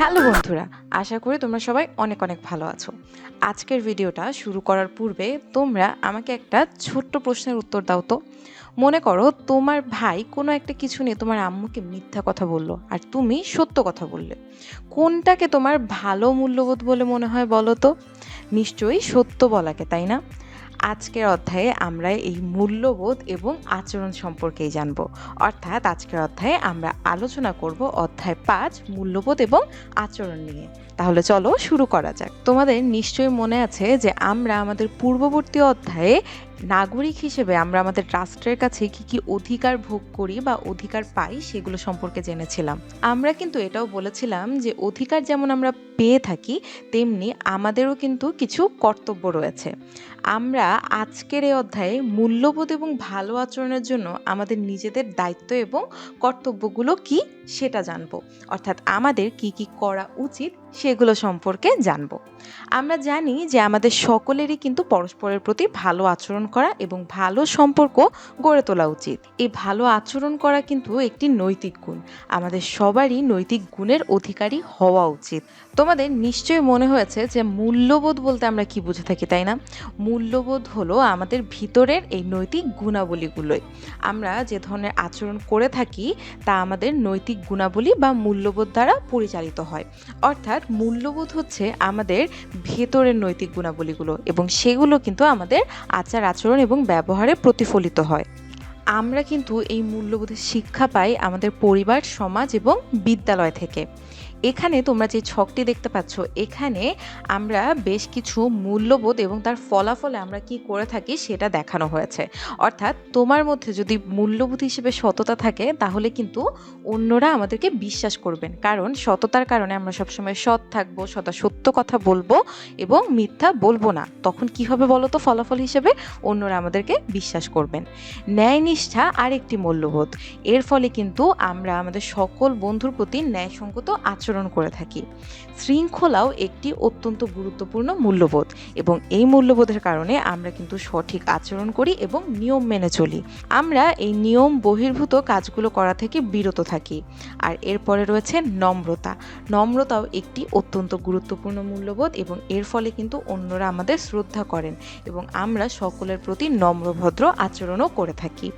Hello বন্ধুরা, আশা করি তোমরা সবাই অনেক অনেক ভালো আছো। আজকের ভিডিওটা শুরু করার পূর্বে তোমরা আমাকে একটা ছোট্ট প্রশ্নের উত্তর দাও তো। মনে করো তোমার ভাই কোনো একটা কিছু নিয়ে তোমার আম্মুকে মিথ্যা কথা বলল, আর তুমি সত্য কথা বললে। কোনটাকে তোমার ভালো মূল্যবোধ বলে মনে হয় বলো তো? নিশ্চয়ই সত্য বলাকে, তাই না? আজকের অধ্যায়ে আমরা এই মূল্যবোধ এবং আচরণ সম্পর্কেই জানব। অর্থাৎ আজকের অধ্যায়ে আমরা আলোচনা করব অধ্যায় পাঁচ, মূল্যবোধ এবং আচরণ নিয়ে। তাহলে চলো শুরু করা যাক। তোমাদের নিশ্চয়ই মনে আছে যে আমরা আমাদের পূর্ববর্তী অধ্যায়ে নাগরিক হিসেবে আমরা আমাদের রাষ্ট্রের কাছে কি কি অধিকার ভোগ করি বা অধিকার পাই সেগুলো সম্পর্কে জেনেছিলাম। আমরা কিন্তু এটাও বলেছিলাম যে অধিকার যেমন আমরা পেয়ে থাকি, তেমনি আমাদেরও কিন্তু কিছু কর্তব্য রয়েছে। আমরা আজকের এই অধ্যায়ে মূল্যবোধ এবং ভালো আচরণের জন্য আমাদের নিজেদের দায়িত্ব এবং কর্তব্যগুলো কি সেটা জানব। অর্থাৎ আমাদের কি কি করা উচিত সেগুলো সম্পর্কে জানব। আমরা জানি যে আমাদের সকলেরই কিন্তু পরস্পরের প্রতি ভালো আচরণ করা এবং ভালো সম্পর্ক গড়ে তোলা উচিত। এই ভালো আচরণ করা কিন্তু একটি নৈতিক গুণ। আমাদের সবারই নৈতিক গুণের অধিকারী হওয়া উচিত। তোমাদের নিশ্চয়ই মনে হয়েছে যে মূল্যবোধ বলতে আমরা কি বুঝে থাকি, তাই না? মূল্যবোধ হলো আমাদের ভিতরের এই নৈতিক গুণাবলীগুলোই। আমরা যে ধরনের আচরণ করে থাকি, তা আমাদের নৈতিক গুণাবলী বা মূল্যবোধ দ্বারা পরিচালিত হয়। অর্থাৎ মূল্যবোধ হচ্ছে আমাদের ভেতরের নৈতিক গুণাবলীগুলো এবং সেগুলো কিন্তু আমাদের আচার, আচরণ এবং ব্যবহারে প্রতিফলিত হয়। আমরা কিন্তু এই মূল্যবোধের শিক্ষা পাই আমাদের পরিবার, সমাজ এবং বিদ্যালয় থেকে। এখানে তোমরা যে ছকটি দেখতে পাচ্ছ, এখানে আমরা বেশ কিছু মূল্যবোধ এবং তার ফলাফলে আমরা কি করে থাকি সেটা দেখানো হয়েছে। অর্থাৎ তোমার মধ্যে যদি মূল্যবোধ হিসেবে সততা থাকে, তাহলে কিন্তু অন্যরা আমাদেরকে বিশ্বাস করবেন। কারণ সততার কারণে আমরা সবসময় সৎ থাকব, সদা সত্য কথা বলব এবং মিথ্যা বলব না। তখন কি হবে বলো তো ফলাফল হিসেবে? অন্যরা আমাদেরকে বিশ্বাস করবেন। ন্যায় নিষ্ঠা আরেকটি মূল্যবোধ। এর ফলে কিন্তু আমরা আমাদের সকল বন্ধুর প্রতি ন্যায়সঙ্গত আচরণ করে থাকি। শৃঙ্খলাও একটি অত্যন্ত গুরুত্বপূর্ণ মূল্যবোধ এবং এই মূল্যবোধের কারণে আমরা কিন্তু সঠিক আচরণ করি এবং নিয়ম মেনে চলি। আমরা এই নিয়ম বহির্ভূত কাজগুলো করা থেকে বিরত থাকি। আর এরপরে রয়েছে নম্রতা। নম্রতাও একটি অত্যন্ত গুরুত্বপূর্ণ মূল্যবোধ এবং এর ফলে কিন্তু অন্যরা আমাদের শ্রদ্ধা করেন এবং আমরা সকলের প্রতি নম্রভদ্র আচরণও করে থাকি।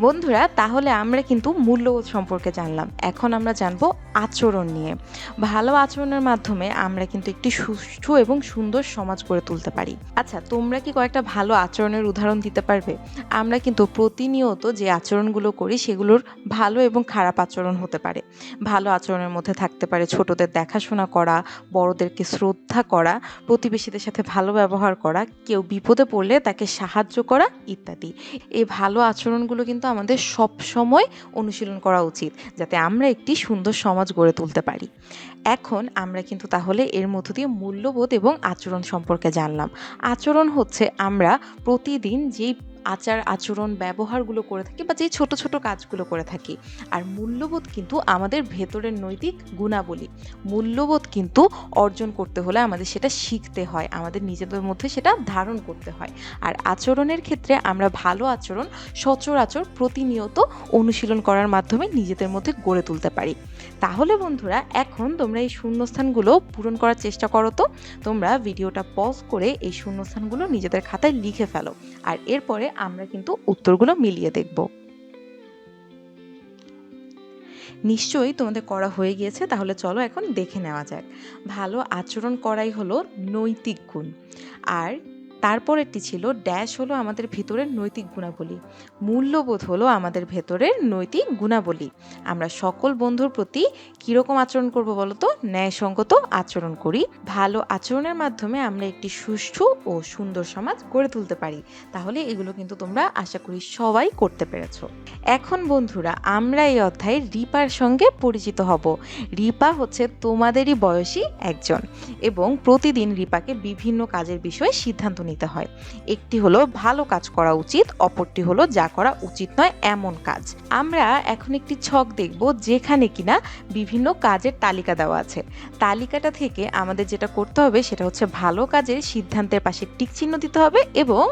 বন্ধুরা, তাহলে আমরা কিন্তু মূল্যবোধ সম্পর্কে জানলাম। এখন আমরা জানব আচরণ নিয়ে। ভালো আচরণের মাধ্যমে আমরা কিন্তু একটি সুষ্ঠু এবং সুন্দর সমাজ গড়ে তুলতে পারি। আচ্ছা তোমরা কি কয়েকটা ভালো আচরণের উদাহরণ দিতে পারবে? আমরা কিন্তু প্রতিনিয়ত যে আচরণগুলো করি, সেগুলোর ভালো এবং খারাপ আচরণ হতে পারে। ভালো আচরণের মধ্যে থাকতে পারে ছোটদের দেখাশোনা করা, বড়দেরকে শ্রদ্ধা করা, প্রতিবেশীদের সাথে ভালো ব্যবহার করা, কেউ বিপদে পড়লে তাকে সাহায্য করা, ইত্যাদি। এই ভালো আচরণগুলো কিন্তু আমাদের সব সময় অনুশীলন করা উচিত, যাতে আমরা একটি সুন্দর সমাজ গড়ে তুলতে পারি। এখন আমরা কিন্তু তাহলে এর মধ্য দিয়ে মূল্যবোধ এবং আচরণ সম্পর্কে জানলাম। আচরণ হচ্ছে আমরা প্রতিদিন যেই আচার আচরণ, ব্যবহারগুলো করে থাকি বা যে ছোট ছোট কাজগুলো করে থাকি। আর মূল্যবোধ কিন্তু আমাদের ভেতরের নৈতিক গুণাবলী। মূল্যবোধ কিন্তু অর্জন করতে হলে আমাদের সেটা শিখতে হয়, আমাদের নিজেদের মধ্যে সেটা ধারণ করতে হয়। আর আচরণের ক্ষেত্রে আমরা ভালো আচরণ সচরাচর প্রতিনিয়ত অনুশীলন করার মাধ্যমে নিজেদের মধ্যে গড়ে তুলতে পারি। তাহলে বন্ধুরা, এখন তোমরা এই শূন্যস্থানগুলো পূরণ করার চেষ্টা করো তো। তোমরা ভিডিওটা পজ করে এই শূন্যস্থানগুলো নিজেদের খাতায় লিখে ফেলো। আর এরপরে আমরা কিন্তু উত্তরগুলো মিলিয়ে দেখব। নিশ্চয়ই তোমাদের করা হয়ে গিয়েছে, তাহলে চলো এখন দেখে নেওয়া যাক। ভালো আচরণ করাই হলো নৈতিক গুণ। আর তারপরেরটি ছিল ড্যাশ হলো আমাদের ভিতরের নৈতিক গুণাবলী, মূল্যবোধ হলো আমাদের ভেতরের নৈতিক গুণাবলী। আমরা সকল বন্ধুর প্রতি কীরকম আচরণ করব বলো তো ন্যায়সঙ্গত আচরণ করি। ভালো আচরণের মাধ্যমে আমরা একটি সুষ্ঠু ও সুন্দর সমাজ গড়ে তুলতে পারি। তাহলে এগুলো কিন্তু তোমরা আশা করি সবাই করতে পেরেছ। এখন বন্ধুরা, আমরা এই অধ্যায়ে রিপার সঙ্গে পরিচিত হব। রিপা হচ্ছে তোমাদেরই বয়সী একজন এবং প্রতিদিন রিপাকে বিভিন্ন কাজের বিষয়ে সিদ্ধান্ত নিতে হয়। একটি হলো, ভালো কাজ করা উচিত, অপরটি হলো, যা করা উচিত নয়, এমন কাজ। আমরা এখন একটি ছক দেখব, যেখানে কিনা বিভিন্ন কাজের তালিকা দেওয়া আছে। তালিকাটা থেকে আমাদের যেটা করতে হবে, সেটা হচ্ছে ভালো কাজের সিদ্ধান্তের পাশে টিক চিহ্ন দিতে হবে এবং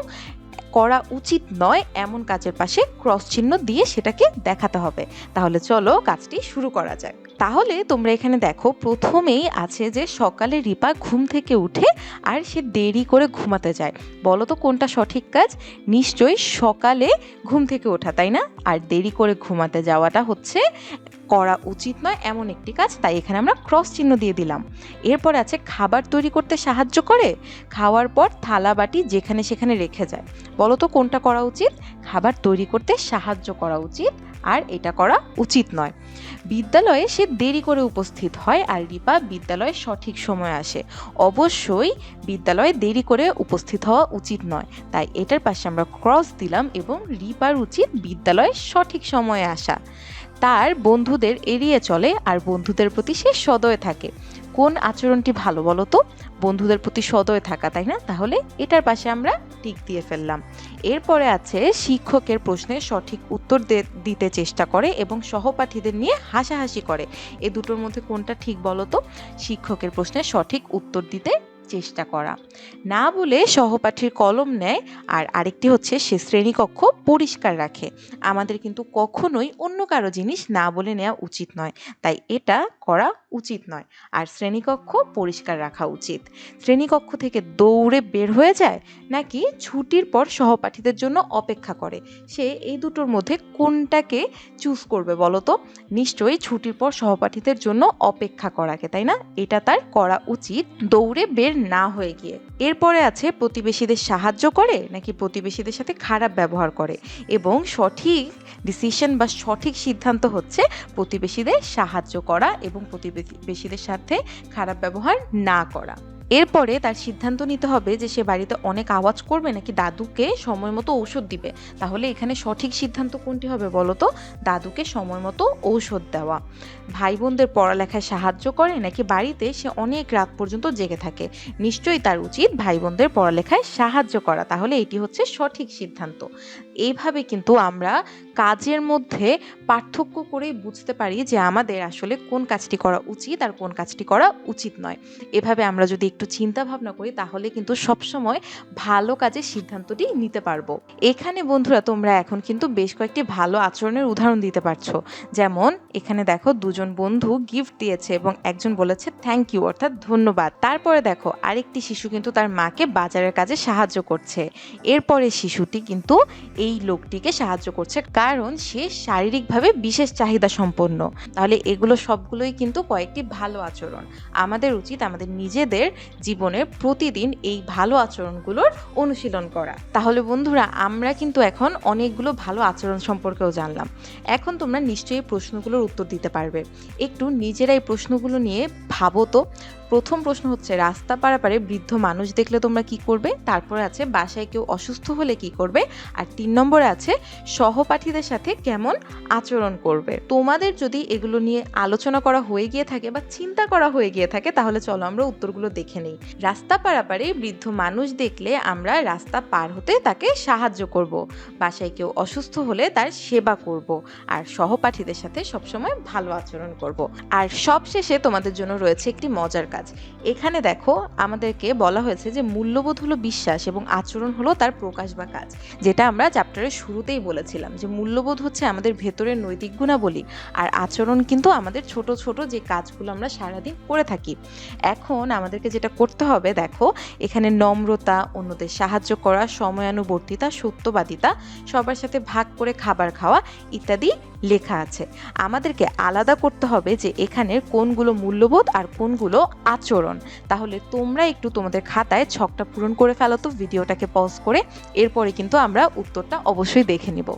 করা উচিত নয়, এমন কাজের পাশে ক্রস চিহ্ন দিয়ে সেটাকে দেখাতে হবে। তাহলে চলো কাজটি শুরু করা যাক। তাহলে তোমরা এখানে দেখো, প্রথমেই আছে যে সকালে রিপা ঘুম থেকে উঠে আর সে দেরি করে ঘুমাতে যায়। বলো তো কোনটা সঠিক কাজ? নিশ্চয়ই সকালে ঘুম থেকে ওঠা, তাই না? আর দেরি করে ঘুমাতে যাওয়াটা হচ্ছে করা উচিত নয়, এমন একটি কাজ। তাই এখানে আমরা ক্রস চিহ্ন দিয়ে দিলাম। এরপর আছে খাবার তৈরি করতে সাহায্য করে। খাওয়ার পর থালা, বাটি যেখানে সেখানে রেখে যায়। বলো তো কোনটা করা উচিত? খাবার তৈরি করতে সাহায্য করা উচিত, আর এটা করা উচিত নয়। বিদ্যালয়ে সে দেরি করে উপস্থিত হয় আর রিপা বিদ্যালয়ে সঠিক সময় আসে। অবশ্যই বিদ্যালয়ে দেরি করে উপস্থিত হওয়া উচিত নয়। তাই এটার পাশে আমরা ক্রস দিলাম এবং রিপার উচিত বিদ্যালয়ে সঠিক সময়ে আসা। তার বন্ধুদের এড়িয়ে চলে আর বন্ধুদের প্রতি সে সদয় থাকে। কোন আচরণটি ভালো বলো তো? বন্ধুদের প্রতি সদয় থাকা, তাই না? তাহলে এটার পাশে আমরা টিক দিয়ে ফেললাম। এরপরে আছে শিক্ষকের প্রশ্নের সঠিক উত্তর দিতে চেষ্টা করে এবং সহপাঠীদের নিয়ে হাসাহাসি করে। এ দুটোর মধ্যে কোনটা ঠিক বলো তো? শিক্ষকের প্রশ্নের সঠিক উত্তর দিতে চেষ্টা করা। না বলে সহপাঠীর কলম নেয় আর আরেকটি হচ্ছে সে শ্রেণীকক্ষ পরিষ্কার রাখে। আমাদের কিন্তু কখনোই অন্য কারও জিনিস না বলে নেওয়া উচিত নয়। তাই এটা করা উচিত নয়। আর শ্রেণীকক্ষ পরিষ্কার রাখা উচিত। শ্রেণীকক্ষ থেকে দৌড়ে বের হয়ে যায় নাকি ছুটির পর সহপাঠীদের জন্য অপেক্ষা করে? সে এই দুটোর মধ্যে কোনটাকে চুজ করবে বলো তো? নিশ্চয়ই ছুটির পর সহপাঠীদের জন্য অপেক্ষা করাকে, তাই না? এটা তার করা উচিত। দৌড়ে বের না হয়ে গিয়ে। এরপরে আছে, প্রতিবেশীদের সাহায্য করে নাকি প্রতিবেশীদের সাথে খারাপ ব্যবহার করে। এবং সঠিক ডিসিশন বা সঠিক সিদ্ধান্ত হচ্ছে প্রতিবেশীদের সাহায্য করা এবং প্রতিবেশীদের সাথে খারাপ ব্যবহার না করা। এরপরে তার সিদ্ধান্ত নিতে হবে যে সে বাড়িতে অনেক আওয়াজ করবে নাকি দাদুকে সময় মতো ঔষধ দিবে। তাহলে এখানে সঠিক সিদ্ধান্ত কোনটি হবে বলো তো? দাদুকে সময় মতো ঔষধ দেওয়া। ভাই বোনদের পড়ালেখায় সাহায্য করে নাকি বাড়িতে সে অনেক রাত পর্যন্ত জেগে থাকে। নিশ্চয়ই তার উচিত ভাই বোনদের পড়ালেখায় সাহায্য করা। তাহলে এটি হচ্ছে সঠিক সিদ্ধান্ত। এইভাবে কিন্তু আমরা কাজের মধ্যে পার্থক্য করেই বুঝতে পারি যে আমাদের আসলে কোন কাজটি করা উচিত আর কোন কাজটি করা উচিত নয়। এভাবে আমরা যদি একটু চিন্তা ভাবনা করি, তাহলে কিন্তু সবসময় ভালো কাজের সিদ্ধান্তটি নিতে পারব। এখানে বন্ধুরা, তোমরা এখন কিন্তু বেশ কয়েকটি ভালো আচরণের উদাহরণ দিতে পারছ। যেমন, এখানে দেখো দুজন বন্ধু গিফট দিয়েছে এবং একজন বলেছে থ্যাংক ইউ অর্থাৎ ধন্যবাদ। তারপরে দেখো, আরেকটি শিশু কিন্তু তার মাকে বাজারের কাজে সাহায্য করছে। এরপরে শিশুটি কিন্তু এই লোকটিকে সাহায্য করছে, কারণ সে শারীরিকভাবে বিশেষ চাহিদা সম্পন্ন। তাহলে এগুলো সবগুলোই কিন্তু কয়েকটি ভালো আচরণ। আমাদের উচিত, আমাদের নিজেদের জীবনের প্রতিদিন এই ভালো আচরণগুলোর অনুশীলন করা। তাহলে বন্ধুরা, আমরা কিন্তু এখন অনেকগুলো ভালো আচরণ সম্পর্কেও জানলাম। এখন তোমরা নিশ্চয়ই প্রশ্নগুলোর উত্তর দিতে পারবে। একটু নিজেরাই প্রশ্নগুলো নিয়ে ভাবো তো। প্রথম প্রশ্ন হচ্ছে, রাস্তা পারাপারে বৃদ্ধ মানুষ দেখলে তোমরা কি করবে? তারপরে আছে, বাসায় কেউ অসুস্থ হলে কি করবে? আর তিন নম্বরে আছে, সহপাঠীদের সাথে কেমন আচরণ করবে? তোমাদের যদি এগুলো নিয়ে আলোচনা করা হয়ে গিয়ে থাকে বা চিন্তা করা হয়ে গিয়ে থাকে, তাহলে চলো আমরা উত্তরগুলো দেখে নেই। রাস্তা পারাপারে বৃদ্ধ মানুষ দেখলে আমরা রাস্তা পার হতে তাকে সাহায্য করব। বাসায় কেউ অসুস্থ হলে তার সেবা করব আর সহপাঠীদের সাথে সবসময় ভালো আচরণ করব। আর সবশেষে তোমাদের জন্য রয়েছে একটি মজার কাজ। এখানে দেখো আমাদেরকে বলা হয়েছে যে মূল্যবোধ হলো বিশ্বাস এবং আচরণ হলো তার প্রকাশ বা কাজ। যেটা আমরা চ্যাপ্টারের শুরুতেই বলেছিলাম যে মূল্যবোধ হচ্ছে আমাদের ভেতরের নৈতিক গুণাবলী আর আচরণ কিন্তু আমাদের ছোট ছোট যে কাজগুলো আমরা সারাদিন করে থাকি। এখন আমাদেরকে যেটা করতে হবে দেখো, এখানে নম্রতা, অন্যদের সাহায্য করা, সময়ানুবর্তিতা, সত্যবাদিতা, সবার সাথে ভাগ করে খাবার খাওয়া ইত্যাদি লেখা আছে। আমাদেরকে আলাদা করতে হবে যে এখানের কোনগুলো মূল্যবোধ আর কোনগুলো আচরণ। তাহলে তোমরা একটু তোমাদের খাতায় ছকটা পূরণ করে ফেলো তো, ভিডিওটাকে পজ করে, এরপরে কিন্তু আমরা উত্তরটা অবশ্যই দেখে নিব।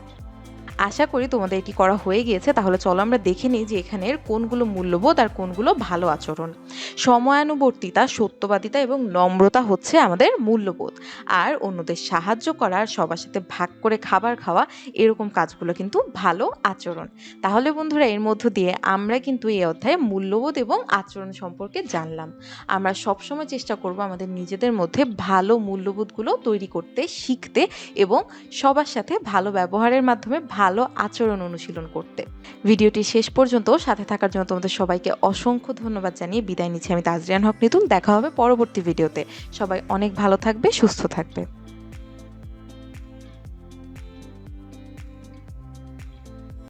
আশা করি তোমাদের এটি করা হয়ে গিয়েছে। তাহলে চলো আমরা দেখে নিই যে এখানের কোনগুলো মূল্যবোধ আর কোনগুলো ভালো আচরণ। সময়ানুবর্তিতা, সত্যবাদিতা এবং নম্রতা হচ্ছে আমাদের মূল্যবোধ। আর অন্যদের সাহায্য করা সবার সাথে ভাগ করে খাবার খাওয়া, এরকম কাজগুলো কিন্তু ভালো আচরণ। তাহলে বন্ধুরা, এর মধ্য দিয়ে আমরা কিন্তু এই অধ্যায়ে মূল্যবোধ এবং আচরণ সম্পর্কে জানলাম। আমরা সবসময় চেষ্টা করব আমাদের নিজেদের মধ্যে ভালো মূল্যবোধগুলো তৈরি করতে, শিখতে এবং সবার সাথে ভালো ব্যবহারের মাধ্যমে ভালো আচরণ অনুশীলন করতে। ভিডিওটি শেষ পর্যন্ত সাথে থাকার জন্য তোমাদের সবাইকে অসংখ্য ধন্যবাদ জানিয়ে বিদায় নিচ্ছি। আমি তাজরিয়ান হক নিতুন। দেখা হবে পরবর্তী ভিডিওতে। সবাই অনেক ভালো থাকবে, সুস্থ থাকবে।